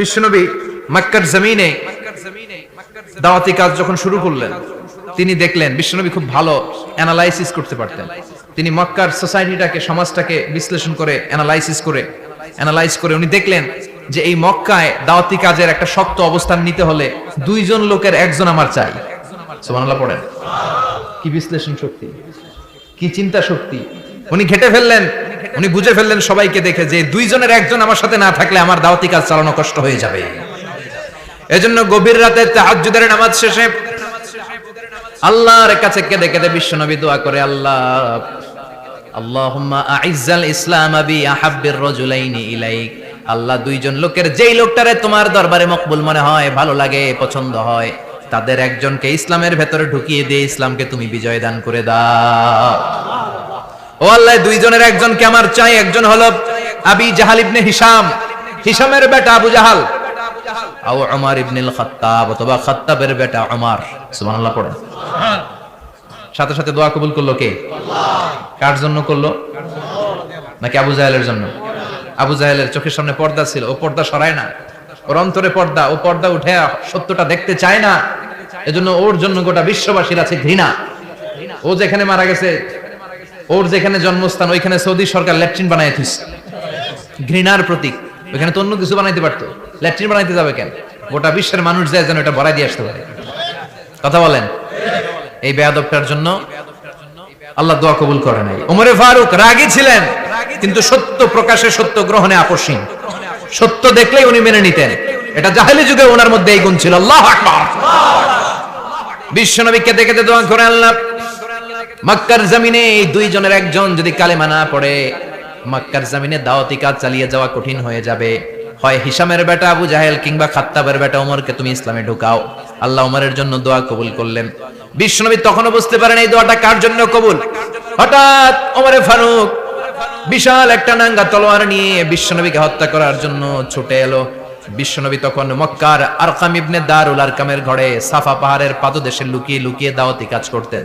বিশ্বনবী মক্কার জমিনে দাওয়াতি কাজ যখন শুরু করলেন, তিনি দেখলেন বিশ্বনবী খুব ভালো অ্যানালাইসিস করতে পারতেন। তিনি মক্কার সোসাইটিটাকে সমাজটাকে বিশ্লেষণ করে অ্যানালাইসিস করে অ্যানালাইজ করে উনি দেখলেন যে এই মক্কায় দাওয়াতি কাজের একটা শক্ত অবস্থান নিতে হলে দুইজন লোকের একজন আমার চাই। সুবহানাল্লাহ পড়েন। কি বিশ্লেষণ শক্তি? কি চিন্তা শক্তি? উনি ঘেটে ফেললেন উনি বুঝে ফেললেন সবাইকে দেখে যে দুইজনের একজন আমার সাথে না থাকলে আমার দাওয়াতি কাজ চালানো কষ্ট হয়ে যাবে। এজন্য গভীর রাতে তাহাজ্জুদের নামাজ শেষে আল্লাহর কাছে কেঁদে কেঁদে বিশ্বনবী দোয়া করে, আল্লাহ, আল্লাহুম্মা আইজ্জাল ইসলাম বি আহাব্বির রাজুলাইনি ইলাইক। আল্লাহ দুইজন লোকের যেই লোকটারে তোমার দরবারে মকবুল মনে হয়, ভালো লাগে, পছন্দ হয়, তাদের একজনকে ইসলামের ভেতরে ঢুকিয়ে দিয়ে ইসলামকে তুমি বিজয় দান করে দাও। ও আল্লাহ, দুইজনের একজনকে আমার চাই, একজন হলো আবি জাহাল ইবনে হিসাম হিসামের বেটা আবু জাহাল। আও উমর ইবনুল খাত্তাব অথবা খাত্তাবের বেটা উমর। সুবহানাল্লাহ, পড়েন। সাথে সাথে দোয়া কবুল করল কে? কার জন্য করল? নাকি আবু জাহেলের জন্য? আবু জাহেলের চোখের সামনে পর্দা ছিল, ও পর্দা সরায় না। ওর অন্তরে পর্দা, ও পর্দা উঠে সত্যটা দেখতে চায় না। এজন্য ওর জন্য গোটা বিশ্ববাসীর আছে ঘৃণা। ও যেখানে মারা গেছে ওর যেখানে জন্মস্থান, ওইখানে সৌদি সরকার ল্যাট্রিন বানায় থুস ঘৃণার প্রতীক। ওইখানে তো অন্য কিছু বানাইতে পারতো। ল্যাট্রিন বানাইতে যাবে কেন? গোটা বিশ্বের মানুষ যায় যেন এটা ভরাই দিয়ে আসতে পারে। কথা বলেন। এই বেয়াদবটার জন্য আল্লাহ দোয়া কবুল করে নাই। ওমরে ফারুক রাগী ছিলেন, কিন্তু সত্য প্রকাশে, সত্য গ্রহণে আপসীন সত্য দেখলেই উনি মেনে নিতেন। এটা জাহেলি যুগে ওনার মধ্যে এই গুণ ছিল। আল্লাহ আকবার। বিশ্বনবী কেঁদে কেঁদে দোয়া করে আল্লাহ মক্কার জমিনে এই দুইজনের একজন যদি কালেমা না পড়ে, মক্কার জমিনে দাওয়াতি কাজ চালিয়ে যাওয়া কঠিন হয়ে যাবে। হয় হিসামের বেটা আবু জাহেল কিংবা খাত্তাবের বেটা ওমরকে তুমি ইসলামে ঢুকাও। আল্লাহ ওমরের জন্য দোয়া কবুল করলেন। বিশ্বনবী তখনও বুঝতে পারেন এই দোয়াটা কার জন্য কবুল? হঠাৎ ওমরে ফারুক বিশাল একটা নাঙ্গা তলোয়ার নিয়ে বিশ্বনবীকে হত্যা করার জন্য ছুটে এলো। বিশ্বনবী তখন মক্কার আরকাম ইবনে দারুল আরকামের ঘরে সাফা পাহাড়ের পাদদেশে লুকিয়ে লুকিয়ে দাওয়াতি কাজ করতেন।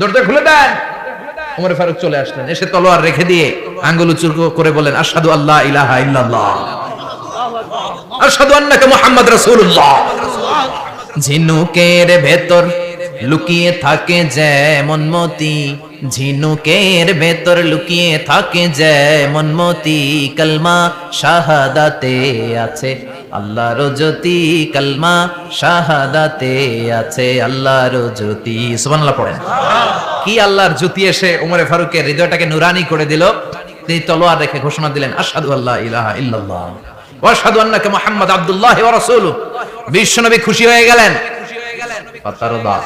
দরজা খুলে দেন। ওমর ফারুক চলে আসলেন। এসে তলোয়ার রেখে দিয়ে আঙ্গুল উঁচু করে বলেন, আশহাদু আল্লাহ ইলাহা ইল্লাল্লাহ। আশহাদু আন্নাকা মুহাম্মদ রাসূলুল্লাহ। ঝিনুকের ভেতর লুকিয়ে থাকে যেমন মতি। ঝিনুকের ভেতর লুকিয়ে থাকে যেমন মতি। কলমা শাহাদাতে আছে। আল্লাহর জ্যোতি, কলমা শাহাদাতে আছে আল্লাহর জ্যোতি। সুবহানাল্লাহ পড়েন। কি আল্লাহর জ্যোতি এসে উমরে ফারুকের হৃদয়টাকে নুরানি করে দিল? তিনি তলোয়ার রেখে ঘোষণা দিলেন, আশহাদু আল্লাহ ইলাহা ইল্লাল্লাহ ওয়া আশহাদু আন্নাকা মুহাম্মদ আব্দুল্লাহ ওয়া রাসূলুহু। বিশ্বনবী খুশি হয়ে গেলেন। ফাতারদা।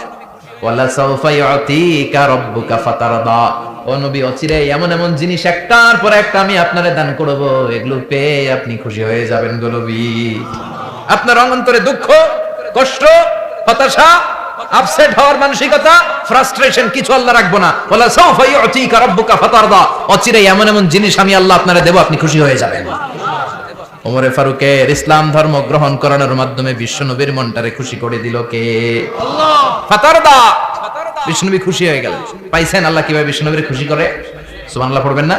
ওয়ালা সাউফা ইউতিকা রাব্বুকা ফাতারদা। ও নবী অচিরে এমন এমন জিনিস একটার পর একটা আমি আপনারে দান করব। এগুলো পেয়ে আপনি খুশি হয়ে যাবেন গো নবী। আপনার অন্তরে দুঃখ কষ্ট হতাশা আপসেট হওয়ার মানসিকতা ফ্রাস্ট্রেশন কিছু আল্লাহ রাখব না। ওয়ালা সাউফা ইউতিকা রাব্বুকা ফাতারদা। অচিরে এমন এমন জিনিস আমি আল্লাহ আপনারে দেব আপনি খুশি হয়ে যাবেন। ওমরে ফারুকের ইসলাম ধর্ম গ্রহণ করানোর মাধ্যমে বিশ্বনবীর মনটারে খুশি করে দিল কে? ফাতারদা! বিষ্ণুনবী খুশি হয়ে গেলেন পাইছেন আল্লাহ কীভাবে বিষ্ণুনবীর খুশি করে? সুবহানাল্লাহ পড়বেন না?